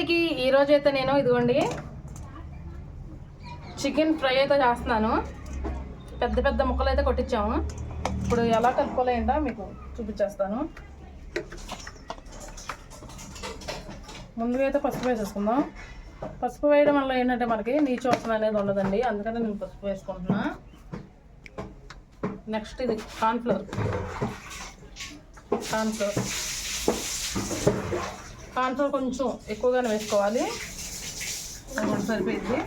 అందరికీ ఈరోజు అయితే నేను ఇదిగోండి చికెన్ ఫ్రై అయితే చేస్తున్నాను. పెద్ద పెద్ద ముక్కలు అయితే కొట్టించాము. ఇప్పుడు ఎలా కలుపుకోలేంటో మీకు చూపించేస్తాను. ముందుగా అయితే పసుపు వేసేసుకుందాం. పసుపు వేయడం వల్ల ఏంటంటే మనకి నీచు వాసన అనేది ఉండదండి. అందుకని నేను పసుపు వేసుకుంటున్నా. నెక్స్ట్ ఇది కార్న్ఫ్లవర్ కార్న్ఫ్లవర్ కాన్ఫ్లోర్ కొంచెం ఎక్కువగానే వేసుకోవాలి. అది సరిపోయింది.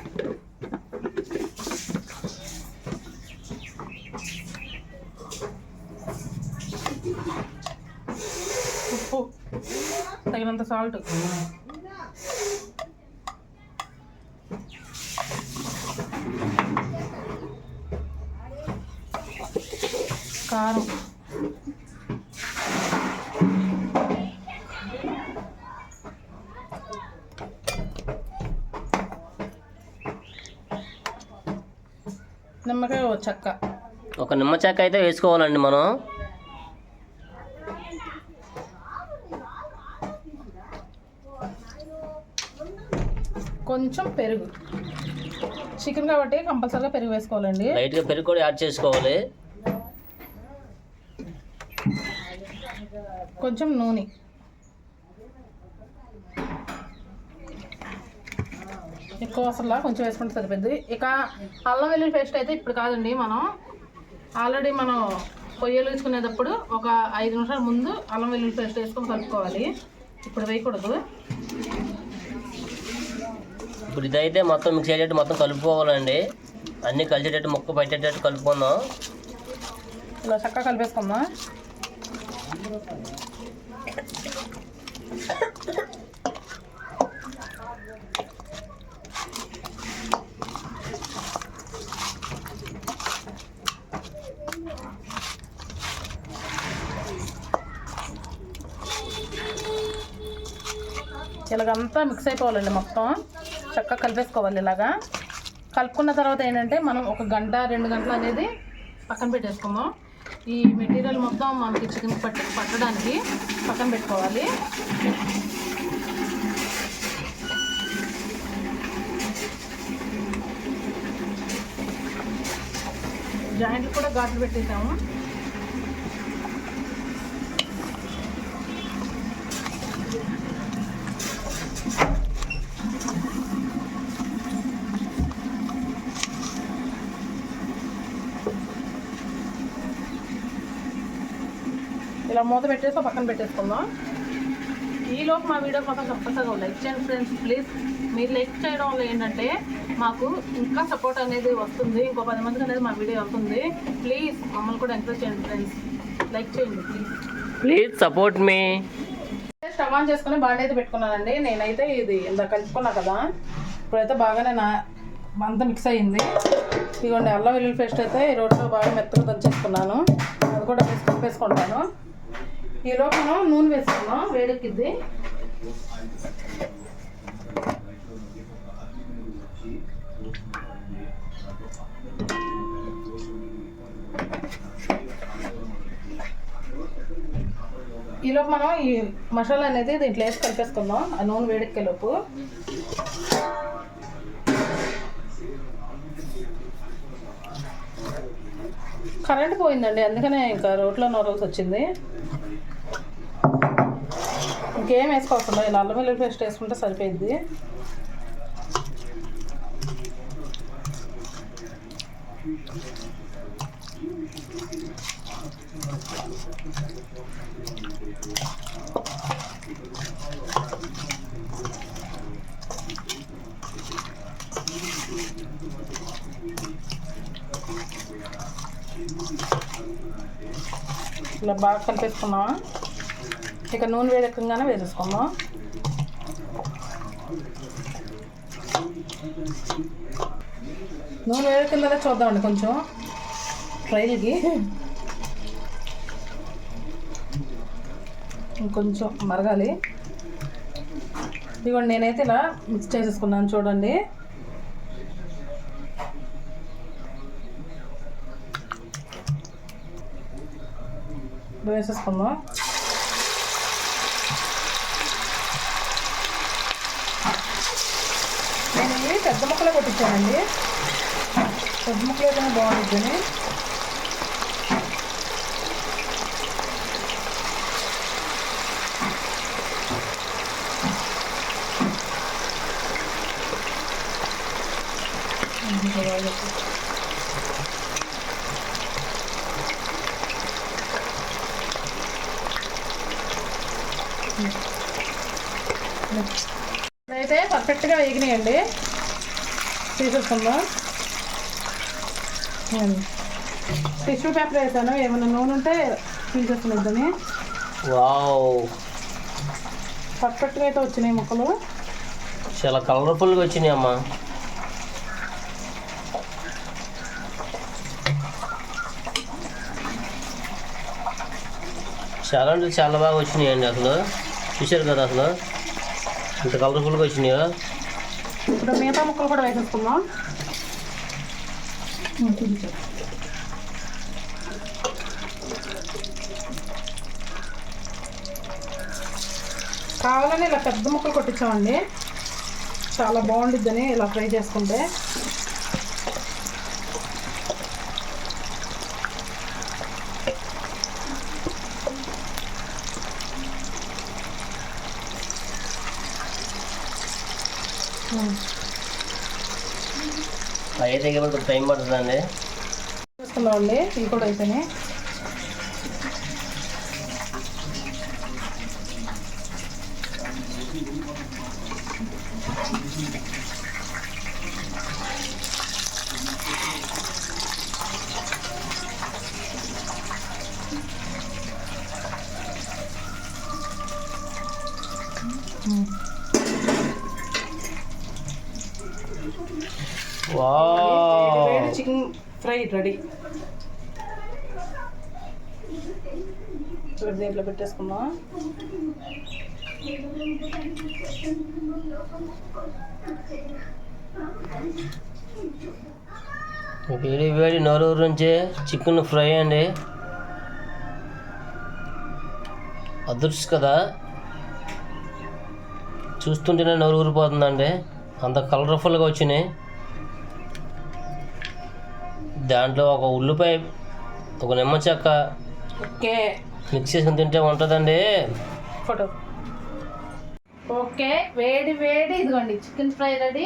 ఉప్పు తగినంత సాల్ట్. కారం. చెక్క. ఒక నిమ్మ చెక్క అయితే వేసుకోవాలండి మనం. కొంచెం పెరుగు. చికెన్ కాబట్టి కంపల్సరీగా పెరుగు వేసుకోవాలండి. లైట్గా పెరుగు కూడా యాడ్ చేసుకోవాలి. కొంచెం నూనె. ఎక్కువ అసలు కొంచెం వేసుకుంటే సరిపోద్ది ఇక అల్లం వెల్లుల్లి పేస్ట్ అయితే ఇప్పుడు కాదండి మనం. ఆల్రెడీ మనం పొయ్యలు వేసుకునేటప్పుడు ఒక ఐదు నిమిషాల ముందు అల్లం వెల్లుల్లి పేస్ట్ వేసుకొని కలుపుకోవాలి. ఇప్పుడు వేయకూడదు. ఇప్పుడు ఇదైతే మొత్తం మిక్స్ అయ్యేటట్టు మొత్తం కలుపుకోవాలండి. అన్నీ కలిసేటట్టు ముక్క పట్టేటట్టు కలుపుకుందాం. ఇలా చక్కగా కలిపేసుకుందాం. ఇలాగంతా మిక్స్ అయిపోవాలండి మొత్తం. చక్కగా కలిపేసుకోవాలి ఇలాగా. కలుపుకున్న తర్వాత ఏంటంటే మనం ఒక గంట రెండు గంటలు అనేది పక్కన పెట్టేసుకుందాం. ఈ మెటీరియల్ మొత్తం మనకి చికెన్ పట్టి పట్టడానికి పక్కన పెట్టుకోవాలి. జాయింట్లు కూడా ఘాట్లు పెట్టేసాము. ఇలా మూత పెట్టేసి పక్కన పెట్టేసుకుందాం. ఈలోపు మా వీడియో మాత్రం కంపల్సరీగా లైక్ చేయండి ఫ్రెండ్స్ ప్లీజ్. మీరు లైక్ చేయడం వల్ల ఏంటంటే మాకు ఇంకా సపోర్ట్ అనేది వస్తుంది. ఇంకో పది మందికి అనేది మా వీడియో వస్తుంది ప్లీజ్ మమ్మల్ని కూడా ఎంకరేజ్ చేయండి ఫ్రెండ్స్. లైక్ చేయండి ప్లీజ్. ప్లీజ్ సపోర్ట్ మీ స్టవ్ ఆన్ చేసుకుని బాండ్ అయితే పెట్టుకున్నానండి. నేనైతే ఇది ఇంత కలుపుకున్నా కదా. ఇప్పుడైతే బాగానే నా అంతా మిక్స్ అయ్యింది. ఇదిగోండి అల్లం వెల్లుల్లి పేస్ట్ అయితే ఈ రోట్లో బాగా మెత్తగా దంచేసుకున్నాను. అది కూడా వేసి కలిపేసుకుంటాను ఈ లోపల మనం నూనె వేసుకుందాం వేడెక్కిద్ది. ఈలోపు మనం ఈ మసాలా అనేది దీంట్లో వేసి కలిపేసుకుందాం ఆ నూనె వేడెక్కే లోపు. కరెంట్ పోయిందండి అందుకనే ఇంకా రోట్లో నూరల్సి వచ్చింది. ఇంకేం వేసుకోకుండా ఇలా అల్లం వెల్లుల్లి పేస్ట్ వేసుకుంటే సరిపోయింది ఇలా బాగా కలిపేసుకున్నామా ఇక నూనె వేడెక్కగానే వేసేసుకుందాం నూనె వేడెక్కిందా చూద్దామండి కొంచెం ట్రైల్కి. కొంచెం మరగాలి. ఇదిగోండి నేనైతే ఇలా మిక్స్ చేసేసుకున్నాను చూడండి. వేసేసుకుందాం నేను ఇవి పెట్టానండి ముక్కలే కొట్టించానండి పెద్ద ముక్కలు అయితేనే బాగుంటుంది అయితే పర్ఫెక్ట్గా వేగినాయండి. తీసేసుకుందాం. టిష్యూ పేపర్ వేసాను. ఏమైనా నూనె ఉంటే తీసేసుకునిద్దని వావ్. పర్ఫెక్ట్గా అయితే వచ్చినాయి ముక్కలు. చాలా కలర్ఫుల్గా వచ్చినాయి అమ్మా. చాలా అంటే చాలా బాగా వచ్చినాయండి అసలు. చూశారు కదా అసలు. ఇంత కలర్ఫుల్గా వచ్చినాయో? ఇప్పుడు మిగతా ముక్కలు కూడా వేసేసుకుందాం. కావాలని ఇలా పెద్ద ముక్కలు కొట్టించామండి. చాలా బాగుండిద్దని ఇలా ఫ్రై చేసుకుంటే. అయితే కొంచెం టైం పడుతుందండి. చూసుకుందామండి ఇవి కూడా అయితేనే చికెన్ ఫ్రై రెడీ ఇప్పుడు దీంట్లో పెట్టేసుకుందాం వేడి వేడి నలుగురు నుంచి చికెన్ ఫ్రై అండి. అదృష్ట కదా చూస్తుంటేనే నోరు ఊరిపోతుందండి అంత కలర్ఫుల్గా వచ్చినాయి. దాంట్లో ఒక ఉల్లిపాయ ఒక నిమ్మ చెక్క ఓకే. మిక్స్ చేసుకుని తింటే ఉంటుందండి. ఫోటో. ఓకే వేడి వేడి. ఇదిగోండి చికెన్ ఫ్రై రెడీ.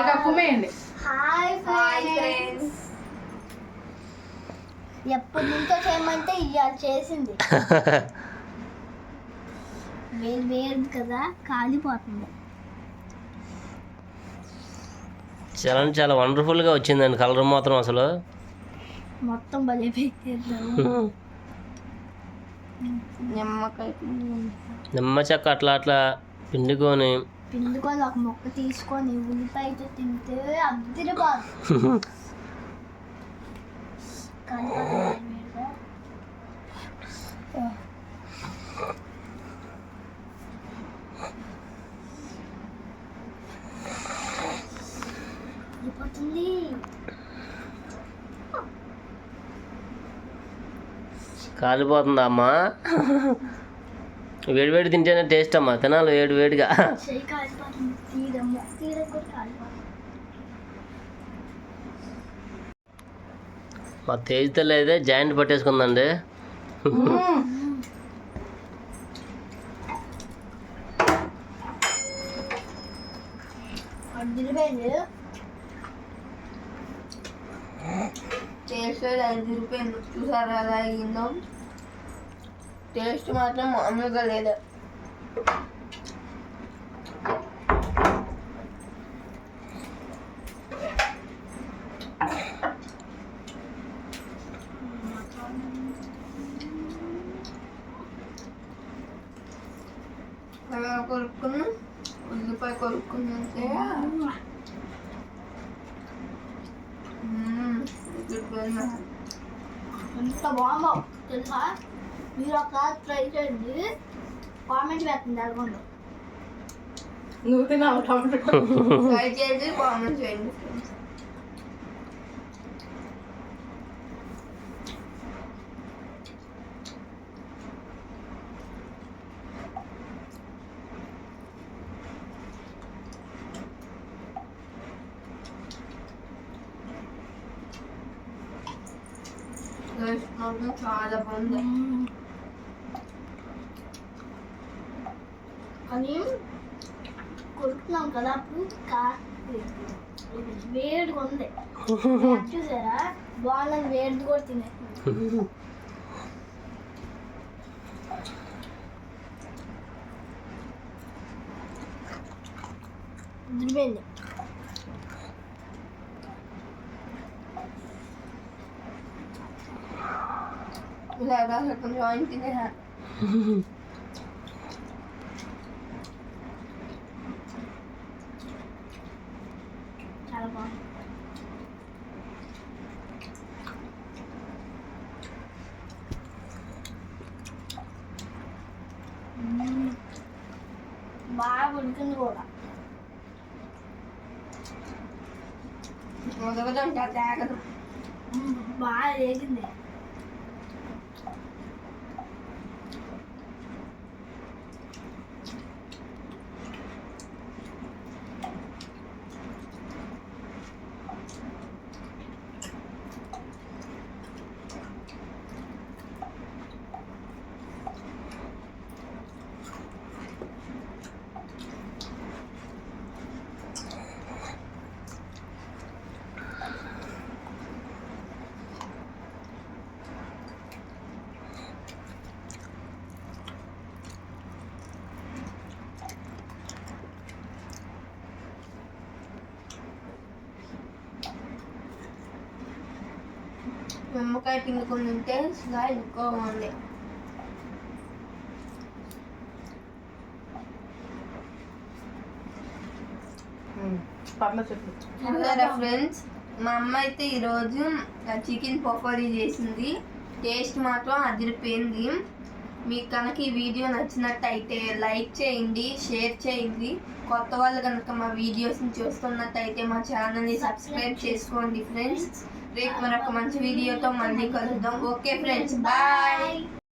ఇక కుమ్మేయండి హాయ్ ఫ్రెండ్స్. ఎప్పటి నుంచో చేయమంటే ఇవాళ చేసింది. వేడి వేడి కదా కాలిపోతుంది. చాలా చాలా వండర్ఫుల్గా వచ్చిందండి. కలర్ మాత్రం అసలు. మొత్తం భలే పెట్టేద్దాము నిమ్మకాయ నిమ్మ చెక్క అట్లా అట్లా పిండుకొని. పిండుకొని ఒక మొక్క తీసుకొని ఉల్లిపాయతో తింటే అద్దరిపోదు వేడిగా. కాలిపోతుంది అమ్మా? వేడి వేడి తింటేనే టేస్ట్ అమ్మా. తినాలి వేడి వేడిగా. మా తేజ్ తల్లి అయితే జాయింట్ పట్టేసుకుందండి. అద్దరిపోయింది ఆయన అదిరిపోయింది చూసారా అలా అయ్యిందో? టేస్ట్ మాత్రం మామూలుగా లేదు. అలా కొరుక్కున్నా. ఉల్లిపాయ కొరుక్కుందంటే మ్మ్, అదిరిపోయింది. ఎంత బాగుందో? తెలుసా? మీరు ఒకసారి ట్రై చేయండి. కామెంట్ పెట్టండి అడగండి నువ్వు తినాలి ట్రై చేసి కామెంట్ చేయండి. చాలా బాగుంది అని కొడుకున్నాం కదా అప్పుడు వేడిగా ఉంది చూసారా? బాగుందని వేడి కూడా తినే. ఉదిరిపోయింది ఇలా కొంచెం ఆయన తినేసా చాలా బాగుంది మ్మ్. బాగా ఉడికింది కూడా ఉదగడం తేగదు మ్మ్. బాగా వేగింది నిమ్మకాయ పిండుకొని తింటే చాలా ఎక్కువ బాగుంది ఫ్రెండ్స్? మా అమ్మ అయితే ఈరోజు చికెన్ పకోడీ చేసింది. టేస్ట్ మాత్రం అదిరిపోయింది. మీకు కనుక ఈ వీడియో నచ్చినట్టయితే లైక్ చేయండి షేర్ చేయండి. కొత్త వాళ్ళు కనుక మా వీడియోస్ని చూస్తున్నట్టయితే మా ఛానల్ని సబ్స్క్రైబ్ చేసుకోండి ఫ్రెండ్స్. రేపు మరొక మంచి వీడియోతో మళ్ళీ కలుద్దాం ఓకే ఫ్రెండ్స్ బాయ్